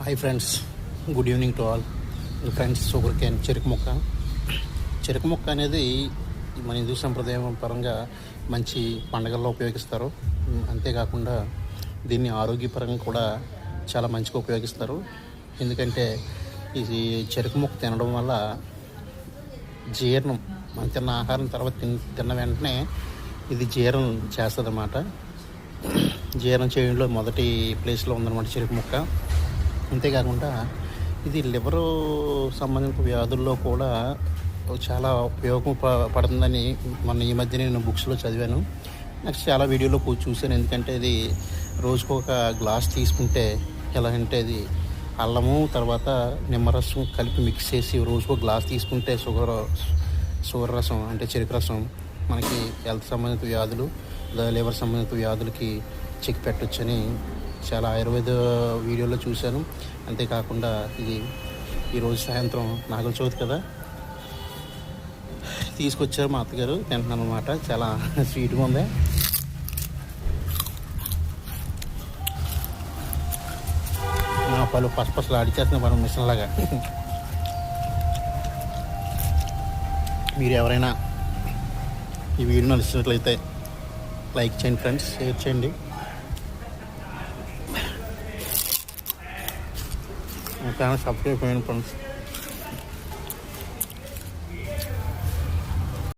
Hi friends good evening to all friends sugar cane చెరుకు మొక్క చెరుకు మొక్క అనేది మన హిందూ సంప్రదాయం పరంగా మంచి పండగల్లో ఉపయోగిస్తారు. అంతేకాకుండా దీన్ని ఆరోగ్యపరంగా కూడా చాలా మంచిగా ఉపయోగిస్తారు. ఎందుకంటే ఇది చెరుకు మొక్క తినడం వల్ల జీర్ణం మనం తిన్న ఆహారం తర్వాత తిన్ తిన్న వెంటనే ఇది జీర్ణం చేస్తుంది అన్నమాట జీర్ణం చేయడంలో మొదటి ప్లేస్లో ఉందన్నమాట చెరుకు ముక్క అంతేకాకుండా ఇది లివరు సంబంధించిన వ్యాధుల్లో కూడా చాలా ఉపయోగపడుతుందని మొన్న ఈ మధ్య నేను బుక్స్లో చదివాను. నాకు చాలా వీడియోలో చూశాను. ఎందుకంటే ఇది రోజుకు ఒక గ్లాస్ తీసుకుంటే ఎలా అంటే ఇది అల్లము తర్వాత నిమ్మరసం కలిపి మిక్స్ చేసి రోజుకు గ్లాస్ తీసుకుంటే షుగర్ షుగర్ రసం అంటే చెరుకు రసం మనకి హెల్త్ సంబంధిత వ్యాధులు లివర్ సంబంధిత వ్యాధులకి చెక్ పెట్టొచ్చని చాలా ఆయుర్వేద వీడియోలో చూశాను. అంతేకాకుండా ఇది ఈరోజు సాయంత్రం నాగల చవితి కదా. తీసుకొచ్చారు మా అత్తగారు తింటున్నాను అనమాట చాలా స్వీట్గా ఉంది. నా పలు పసపసలు ఆడిచేస్తున్న మనం మిషన్ లాగా మీరు ఎవరైనా ఈ వీడియో నచ్చినట్లయితే లైక్ చేయండి ఫ్రెండ్స్. షేర్ చేయండి. ఛానల్ సబ్స్క్రైబ్ చేయండి ఫ్రెండ్స్